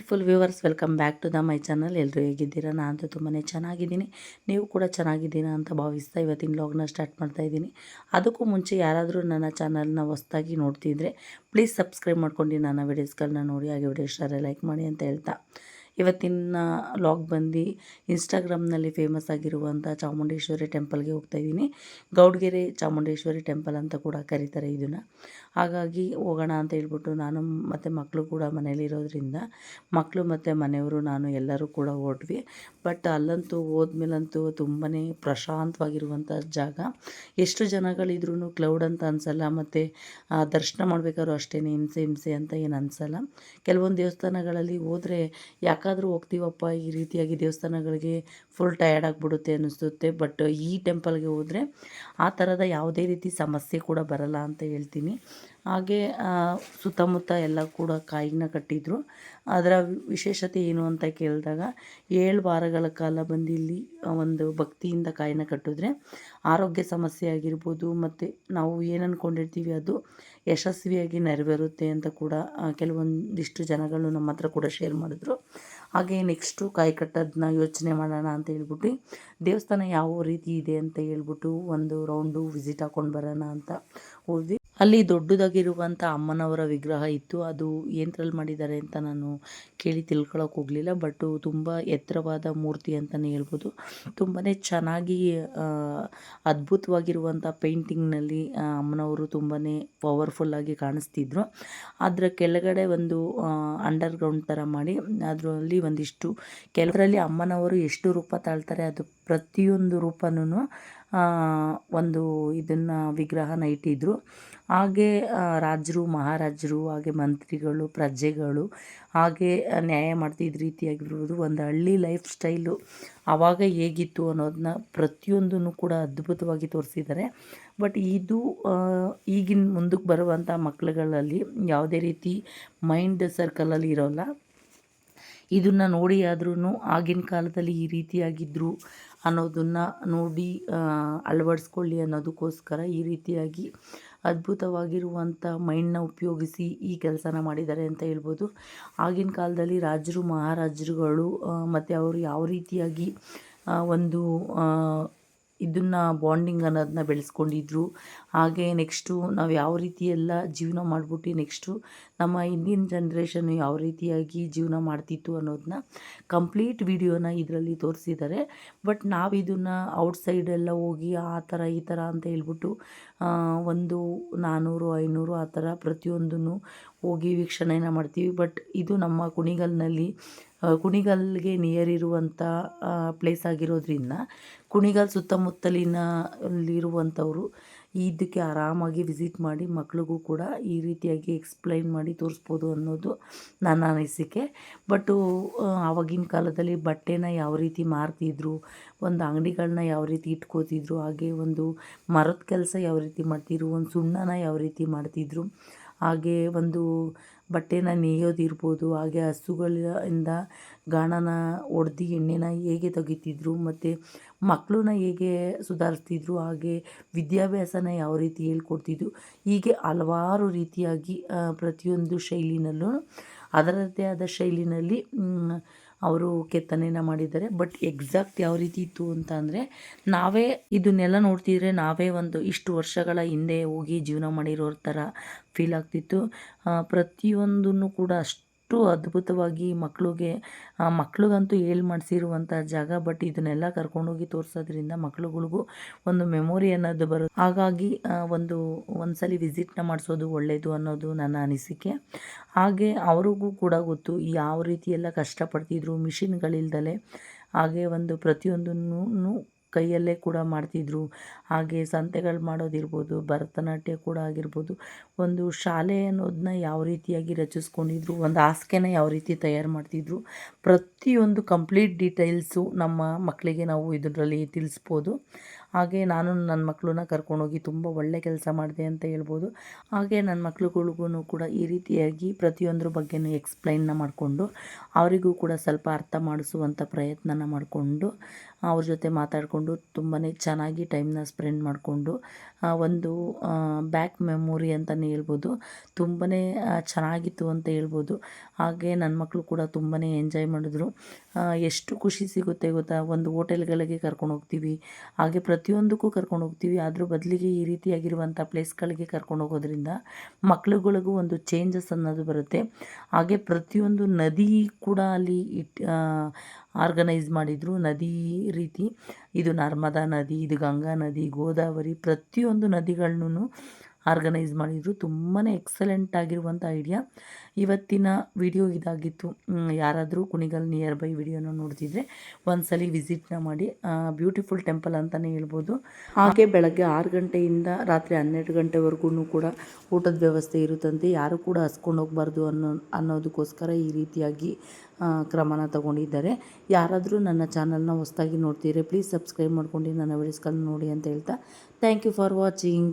Beautiful viewers welcome back to the my channel ಎಲ್ಲರೂ ಹೇಗಿದ್ದೀರಾ? ನಾನು ತುಂಬಾ ಚೆನ್ನಾಗಿದ್ದೀನಿ. ನೀವು ಕೂಡ ಚೆನ್ನಾಗಿದ್ದೀರಾ ಅಂತ ಭಾವಿಸ್ತಾ ಇವತ್ತಿನ ಲಾಗ್ನ ಸ್ಟಾರ್ಟ್ ಮಾಡ್ತಾ ಇದ್ದೀನಿ. ಅದಕ್ಕೂ ಮುಂಚೆ ಯಾರಾದರೂ ನನ್ನ ಚಾನಲ್ನ ಹೊಸ್ದಾಗಿ ನೋಡ್ತಿದ್ರೆ ಪ್ಲೀಸ್ ಸಬ್ಸ್ಕ್ರೈಬ್ ಮಾಡ್ಕೊಂಡು ನನ್ನ ವೀಡಿಯೋಸ್ಗಳನ್ನ ನೋಡಿ, ಹಾಗೆ ವಿಡಿಯೋ ಇಷ್ಟ ಲೈಕ್ ಮಾಡಿ ಅಂತ ಹೇಳ್ತಾ. ಇವತ್ತಿನ ಲಾಗ್ ಬಂದು ಇನ್ಸ್ಟಾಗ್ರಾಮ್ನಲ್ಲಿ ಫೇಮಸ್ ಆಗಿರುವಂಥ ಚಾಮುಂಡೇಶ್ವರಿ ಟೆಂಪಲ್ಗೆ ಹೋಗ್ತಾ ಇದ್ದೀನಿ. ಗೌಡ್ಗೆರೆ ಚಾಮುಂಡೇಶ್ವರಿ ಟೆಂಪಲ್ ಅಂತ ಕೂಡ ಕರೀತಾರೆ ಇದನ್ನು ಹಾಗಾಗಿ ಹೋಗೋಣ ಅಂತ ಹೇಳ್ಬಿಟ್ಟು ನಾನು ಮತ್ತು ಮಕ್ಕಳು ಕೂಡ ಮನೇಲಿರೋದ್ರಿಂದ ಮಕ್ಕಳು ಮತ್ತು ಮನೆಯವರು ನಾನು ಎಲ್ಲರೂ ಕೂಡ ಹೊರಟ್ವಿ ಬಟ್ ಅಲ್ಲಂತೂ ಹೋದ್ಮೇಲಂತೂ ತುಂಬಾ ಪ್ರಶಾಂತವಾಗಿರುವಂಥ ಜಾಗ. ಎಷ್ಟು ಜನಗಳಿದ್ರೂ ಕ್ಲೌಡ್ ಅಂತ ಅನಿಸಲ್ಲ, ಮತ್ತು ದರ್ಶನ ಮಾಡಬೇಕಾದ್ರೂ ಅಷ್ಟೇ ಹಿಂಸೆ ಹಿಂಸೆ ಅಂತ ಏನು ಅನಿಸಲ್ಲ. ಕೆಲವೊಂದು ದೇವಸ್ಥಾನಗಳಲ್ಲಿ ಹೋದರೆ ಯಾಕಾದರೂ ಹೋಗ್ತೀವಪ್ಪ ಈ ರೀತಿಯಾಗಿ ದೇವಸ್ಥಾನಗಳಿಗೆ ಫುಲ್ ಟಯರ್ಡ್ ಆಗಿಬಿಡುತ್ತೆ ಅನ್ನಿಸುತ್ತೆ. ಬಟ್ ಈ ಟೆಂಪಲ್ಗೆ ಹೋದರೆ ಆ ಥರದ ಯಾವುದೇ ರೀತಿ ಸಮಸ್ಯೆ ಕೂಡ ಬರಲ್ಲ ಅಂತ ಹೇಳ್ತೀನಿ. ಹಾಗೆ ಸುತ್ತಮುತ್ತ ಎಲ್ಲ ಕೂಡ ಕಾಯಿನ ಕಟ್ಟಿದ್ರು. ಅದರ ವಿಶೇಷತೆ ಏನು ಅಂತ ಕೇಳಿದಾಗ, ಏಳು ವಾರಗಳ ಕಾಲ ಬಂದು ಇಲ್ಲಿ ಒಂದು ಭಕ್ತಿಯಿಂದ ಕಾಯಿನ ಕಟ್ಟಿದ್ರೆ ಆರೋಗ್ಯ ಸಮಸ್ಯೆ ಆಗಿರ್ಬೋದು, ಮತ್ತು ನಾವು ಏನು ಅಂದ್ಕೊಂಡಿರ್ತೀವಿ ಅದು ಯಶಸ್ವಿಯಾಗಿ ನೆರವೇರುತ್ತೆ ಅಂತ ಕೂಡ ಕೆಲವೊಂದಿಷ್ಟು ಜನಗಳು ನಮ್ಮ ಹತ್ರ ಕೂಡ ಶೇರ್ ಮಾಡಿದ್ರು. ಹಾಗೆ ನೆಕ್ಸ್ಟು ಕಾಯಿ ಕಟ್ಟೋದನ್ನ ಯೋಚನೆ ಮಾಡೋಣ ಅಂತ ಹೇಳ್ಬಿಟ್ಟು, ದೇವಸ್ಥಾನ ಯಾವ ರೀತಿ ಇದೆ ಅಂತ ಹೇಳ್ಬಿಟ್ಟು ಒಂದು ರೌಂಡು ವಿಸಿಟ್ ಹಾಕೊಂಡು ಬರೋಣ ಅಂತ ಹೋದ್ವಿ. ಅಲ್ಲಿ ದೊಡ್ಡದಾಗಿರುವಂಥ ಅಮ್ಮನವರ ವಿಗ್ರಹ ಇತ್ತು. ಅದು ಏನರಲ್ಲಿ ಮಾಡಿದ್ದಾರೆ ಅಂತ ನಾನು ಕೇಳಿ ತಿಳ್ಕೊಳಕ್ಕೆ ಹೋಗಲಿಲ್ಲ. ಬಟ್ ತುಂಬ ಎತ್ತರವಾದ ಮೂರ್ತಿ ಅಂತಲೇ ಹೇಳ್ಬೋದು. ತುಂಬಾ ಚೆನ್ನಾಗಿ ಅದ್ಭುತವಾಗಿರುವಂಥ ಪೇಂಟಿಂಗ್ನಲ್ಲಿ ಅಮ್ಮನವರು ತುಂಬಾ ಪವರ್ಫುಲ್ಲಾಗಿ ಕಾಣಿಸ್ತಿದ್ರು. ಅದರ ಕೆಳಗಡೆ ಒಂದು ಅಂಡರ್ಗ್ರೌಂಡ್ ಥರ ಮಾಡಿ, ಅದರಲ್ಲಿ ಒಂದಿಷ್ಟು ಕೆಲವರಲ್ಲಿ ಅಮ್ಮನವರು ಎಷ್ಟು ರೂಪ ತಾಳ್ತಾರೆ ಅದು ಪ್ರತಿಯೊಂದು ರೂಪನೂ ಒಂದು ಇದನ್ನು ವಿಗ್ರಹನ ಇಟ್ಟಿದ್ರು ಹಾಗೆ ರಾಜರು, ಮಹಾರಾಜರು, ಹಾಗೆ ಮಂತ್ರಿಗಳು, ಪ್ರಜೆಗಳು, ಹಾಗೆ ನ್ಯಾಯ ಮಾಡ್ತಿದ್ದ ರೀತಿಯಾಗಿರ್ಬೋದು. ಒಂದು ಹಳ್ಳಿ ಲೈಫ್ ಸ್ಟೈಲು ಆವಾಗ ಹೇಗಿತ್ತು ಅನ್ನೋದನ್ನ ಪ್ರತಿಯೊಂದನ್ನು ಕೂಡ ಅದ್ಭುತವಾಗಿ ತೋರಿಸಿದ್ದಾರೆ. ಬಟ್ ಇದು ಈಗಿನ ಮುಂದಕ್ಕೆ ಬರುವಂಥ ಮಕ್ಕಳುಗಳಲ್ಲಿ ಯಾವುದೇ ರೀತಿ ಮೈಂಡ್ ಸರ್ಕಲಲ್ಲಿ ಇರೋಲ್ಲ. ಇದನ್ನು ನೋಡಿ ಆದ್ರೂ ಆಗಿನ ಕಾಲದಲ್ಲಿ ಈ ರೀತಿಯಾಗಿದ್ದರು ಅನ್ನೋದನ್ನು ನೋಡಿ ಅಳವಡಿಸ್ಕೊಳ್ಳಿ ಅನ್ನೋದಕ್ಕೋಸ್ಕರ ಈ ರೀತಿಯಾಗಿ ಅದ್ಭುತವಾಗಿರುವಂಥ ಮೈಂಡ್ನ ಉಪಯೋಗಿಸಿ ಈ ಕೆಲಸನ ಮಾಡಿದ್ದಾರೆ ಅಂತ ಹೇಳ್ಬೋದು. ಆಗಿನ ಕಾಲದಲ್ಲಿ ರಾಜರು, ಮಹಾರಾಜರುಗಳು ಮತ್ತು ಅವರು ಯಾವ ರೀತಿಯಾಗಿ ಒಂದು ಇದನ್ನು, ಬಾಂಡಿಂಗ್ ಅನ್ನೋದನ್ನ ಬೆಳೆಸ್ಕೊಂಡಿದ್ರು. ಹಾಗೆ ನೆಕ್ಸ್ಟು ನಾವು ಯಾವ ರೀತಿ ಎಲ್ಲ ಜೀವನ ಮಾಡಿಬಿಟ್ಟು ನೆಕ್ಸ್ಟು ನಮ್ಮ ಇಂದಿನ ಜನ್ರೇಷನ್ನು ಯಾವ ರೀತಿಯಾಗಿ ಜೀವನ ಮಾಡ್ತಿತ್ತು ಅನ್ನೋದನ್ನ ಕಂಪ್ಲೀಟ್ ವಿಡಿಯೋನ ಇದರಲ್ಲಿ ತೋರಿಸಿದ್ದಾರೆ ಬಟ್ ನಾವು ಇದನ್ನು ಔಟ್ಸೈಡೆಲ್ಲ ಹೋಗಿ ಆ ಥರ ಈ ಥರ ಅಂತ ಹೇಳ್ಬಿಟ್ಟು ಒಂದು ನಾನ್ನೂರು ಐನೂರು ಆ ಥರ ಪ್ರತಿಯೊಂದನ್ನು ಹೋಗಿ ವೀಕ್ಷಣೆನ ಮಾಡ್ತೀವಿ. ಬಟ್ ಇದು ನಮ್ಮ ಕುಣಿಗಲ್ನಲ್ಲಿ ಕುಣಿಗಲ್ಗೆ ನಿಯರ್ ಇರುವಂಥ ಪ್ಲೇಸ್ ಆಗಿರೋದ್ರಿಂದ ಕುಣಿಗಲ್ ಸುತ್ತಮುತ್ತಲಿನ ಅಲ್ಲಿರುವಂಥವರು ಇದಕ್ಕೆ ಆರಾಮಾಗಿ ವಿಸಿಟ್ ಮಾಡಿ ಮಕ್ಳಿಗೂ ಕೂಡ ಈ ರೀತಿಯಾಗಿ ಎಕ್ಸ್ಪ್ಲೈನ್ ಮಾಡಿ ತೋರಿಸ್ಬೋದು ಅನ್ನೋದು ನನ್ನ ಅನಿಸಿಕೆ. ಬಟ್ಟು ಆವಾಗಿನ ಕಾಲದಲ್ಲಿ ಬಟ್ಟೆನ ಯಾವ ರೀತಿ ಮಾರ್ತಿದ್ರು, ಒಂದು ಅಂಗಡಿಗಳನ್ನ ಯಾವ ರೀತಿ ಇಟ್ಕೋತಿದ್ರು, ಹಾಗೆ ಒಂದು ಮರದ ಕೆಲಸ ಯಾವ ರೀತಿ ಮಾಡ್ತಿದ್ರು, ಒಂದು ಸುಣ್ಣನ ಯಾವ ರೀತಿ ಮಾಡ್ತಿದ್ರು, ಹಾಗೆ ಒಂದು ಬಟ್ಟೆನ ನೇಯೋದಿರ್ಬೋದು ಹಾಗೆ ಹಸುಗಳಿಂದ ಗಾಣನ ಒಡ್ದು ಎಣ್ಣೆನ ಹೇಗೆ ತೆಗಿತಿದ್ರು, ಮತ್ತು ಮಕ್ಕಳನ್ನ ಹೇಗೆ ಸುಧಾರಿಸ್ತಿದ್ರು, ಹಾಗೆ ವಿದ್ಯಾಭ್ಯಾಸನ ಯಾವ ರೀತಿ ಹೇಳ್ಕೊಡ್ತಿದ್ರು, ಹೀಗೆ ಹಲವಾರು ರೀತಿಯಾಗಿ ಪ್ರತಿಯೊಂದು ಶೈಲಿನಲ್ಲೂ, ಅದರದ್ದೇ ಆದ ಶೈಲಿನಲ್ಲಿ ಅವರು ಕೆತ್ತನೆನ ಮಾಡಿದ್ದಾರೆ. ಬಟ್ ಎಕ್ಸಾಕ್ಟ್ ಯಾವ ರೀತಿ ಇತ್ತು ಅಂತ ಅಂದರೆ, ನಾವೇ ಇದನ್ನೆಲ್ಲ ನೋಡ್ತಿದ್ರೆ ನಾವೇ ಒಂದು ಇಷ್ಟು ವರ್ಷಗಳ ಹಿಂದೆ ಹೋಗಿ ಜೀವನ ಮಾಡಿರೋರ ಥರ ಫೀಲ್ ಆಗ್ತಿತ್ತು. ಪ್ರತಿಯೊಂದನ್ನು ಕೂಡ ಅಷ್ಟು ಅದ್ಭುತವಾಗಿ ಮಕ್ಕಳಿಗೆ ಮಕ್ಳಿಗಂತೂ ಹೇಳಿ ಮಾಡಿಸಿರುವಂಥ ಜಾಗ, ಬಟ್ ಇದನ್ನೆಲ್ಲ ಕರ್ಕೊಂಡೋಗಿ ತೋರಿಸೋದ್ರಿಂದ ಮಕ್ಳುಗಳಿಗೂ ಒಂದು ಮೆಮೊರಿ ಅನ್ನೋದು ಬರುತ್ತೆ. ಹಾಗಾಗಿ ಒಂದು, ಒಂದ್ಸಲಿ ವಿಸಿಟ್ನ ಮಾಡಿಸೋದು ಒಳ್ಳೆಯದು ಅನ್ನೋದು ನನ್ನ ಅನಿಸಿಕೆ. ಹಾಗೆ ಅವ್ರಿಗೂ ಕೂಡ ಗೊತ್ತು ಯಾವ ರೀತಿ ಎಲ್ಲ ಕಷ್ಟಪಡ್ತಿದ್ರು ಮಿಷಿನ್ಗಳಿಲ್ದಲೆ. ಹಾಗೆ ಒಂದು ಪ್ರತಿಯೊಂದನ್ನು ಕೈಯಲ್ಲೇ ಕೂಡ ಮಾಡ್ತಿದ್ರು. ಹಾಗೆ ಸಂತೆಗಳು ಮಾಡೋದಿರ್ಬೋದು, ಭರತನಾಟ್ಯ ಕೂಡ ಆಗಿರ್ಬೋದು. ಒಂದು ಶಾಲೆ ಅನ್ನೋದನ್ನ ಯಾವ ರೀತಿಯಾಗಿ ರಚಿಸ್ಕೊಂಡಿದ್ರು, ಒಂದು ಹಾಸಿಗೆನ ಯಾವ ರೀತಿ ತಯಾರು ಮಾಡ್ತಿದ್ರು, ಪ್ರತಿಯೊಂದು ಕಂಪ್ಲೀಟ್ ಡೀಟೇಲ್ಸು ನಮ್ಮ ಮಕ್ಕಳಿಗೆ ನಾವು ಇದರಲ್ಲಿ ತಿಳಿಸ್ಬೋದು. ಹಾಗೆ ನಾನು ನನ್ನ ಮಕ್ಕಳನ್ನ ಕರ್ಕೊಂಡೋಗಿ ತುಂಬ ಒಳ್ಳೆ ಕೆಲಸ ಮಾಡಿದೆ ಅಂತ ಹೇಳ್ಬೋದು. ಹಾಗೆ ನನ್ನ ಮಕ್ಕಳುಗಳಿಗೂ ಕೂಡ ಈ ರೀತಿಯಾಗಿ ಪ್ರತಿಯೊಂದ್ರ ಬಗ್ಗೆನೂ ಎಕ್ಸ್ಪ್ಲೈನ್ನ ಮಾಡಿಕೊಂಡು, ಅವರಿಗೂ ಕೂಡ ಸ್ವಲ್ಪ ಅರ್ಥ ಮಾಡಿಸುವಂಥ ಪ್ರಯತ್ನನ ಮಾಡಿಕೊಂಡು, ಅವ್ರ ಜೊತೆ ಮಾತಾಡಿಕೊಂಡು ತುಂಬಾ ಚೆನ್ನಾಗಿ ಟೈಮ್ನ ಸ್ಪೆಂಡ್ ಮಾಡಿಕೊಂಡು ಒಂದು ಬ್ಯಾಕ್ ಮೆಮೊರಿ ಅಂತಲೇ ಹೇಳ್ಬೋದು. ತುಂಬಾ ಚೆನ್ನಾಗಿತ್ತು ಅಂತ ಹೇಳ್ಬೋದು. ಹಾಗೆ ನನ್ನ ಮಕ್ಕಳು ಕೂಡ ತುಂಬಾ ಎಂಜಾಯ್ ಮಾಡಿದ್ರು. ಎಷ್ಟು ಖುಷಿ ಸಿಗುತ್ತೆ ಗೊತ್ತಾ? ಒಂದು ಹೋಟೆಲ್ಗಳಿಗೆ ಕರ್ಕೊಂಡು ಹೋಗ್ತೀವಿ ಹಾಗೆ ಪ್ರತಿಯೊಂದಕ್ಕೂ ಕರ್ಕೊಂಡು ಹೋಗ್ತೀವಿ. ಅದ್ರ ಬದಲಿಗೆ ಈ ರೀತಿಯಾಗಿರುವಂಥ ಪ್ಲೇಸ್ಗಳಿಗೆ ಕರ್ಕೊಂಡು ಹೋಗೋದ್ರಿಂದ ಮಕ್ಳುಗಳಿಗೂ ಒಂದು ಚೇಂಜಸ್ ಅನ್ನೋದು ಬರುತ್ತೆ. ಹಾಗೆ ಪ್ರತಿಯೊಂದು ನದಿ ಕೂಡ ಅಲ್ಲಿ ಇಟ್ ಆರ್ಗನೈಸ್ ಮಾಡಿದರು. ನದಿ ರೀತಿ ಇದು ನರ್ಮದಾ ನದಿ, ಇದು ಗಂಗಾ ನದಿ, ಗೋದಾವರಿ ಪ್ರತಿಯೊಂದು ನದಿಗಳನ್ನೂ ಆರ್ಗನೈಸ್ ಮಾಡಿದರು. ತುಂಬಾ ಎಕ್ಸಲೆಂಟ್ ಆಗಿರುವಂಥ ಐಡಿಯಾ. ಇವತ್ತಿನ ವಿಡಿಯೋ ಇದಾಗಿತ್ತು. ಯಾರಾದರೂ ಕುಣಿಗಲ್ ನಿಯರ್ ಬೈ ವಿಡಿಯೋನ ನೋಡ್ತಿದ್ರೆ ಒಂದ್ಸಲಿ ವಿಸಿಟ್ನ ಮಾಡಿ. ಬ್ಯೂಟಿಫುಲ್ ಟೆಂಪಲ್ ಅಂತಲೇ ಹೇಳ್ಬೋದು. ಹಾಗೆ ಬೆಳಗ್ಗೆ ಆರು ಗಂಟೆಯಿಂದ ರಾತ್ರಿ ಹನ್ನೆರಡು ಗಂಟೆವರೆಗೂ ಕೂಡ ಊಟದ ವ್ಯವಸ್ಥೆ ಇರುತ್ತಂತೆ. ಯಾರು ಕೂಡ ಹಸ್ಕೊಂಡು ಹೋಗಬಾರ್ದು ಅನ್ನೋ, ಅನ್ನೋದಕ್ಕೋಸ್ಕರ ಈ ರೀತಿಯಾಗಿ ಕ್ರಮನ ತಗೊಂಡಿದ್ದಾರೆ. ಯಾರಾದರೂ ನನ್ನ ಚಾನಲ್ನ ಹೊಸದಾಗಿ ನೋಡ್ತೀರಿ ಪ್ಲೀಸ್ ಸಬ್ಸ್ಕ್ರೈಬ್ ಮಾಡ್ಕೊಂಡು ನನ್ನ ವಿಡಿಯೋಸ್ಗಳನ್ನ ನೋಡಿ ಅಂತ ಹೇಳ್ತಾ. Thank you for watching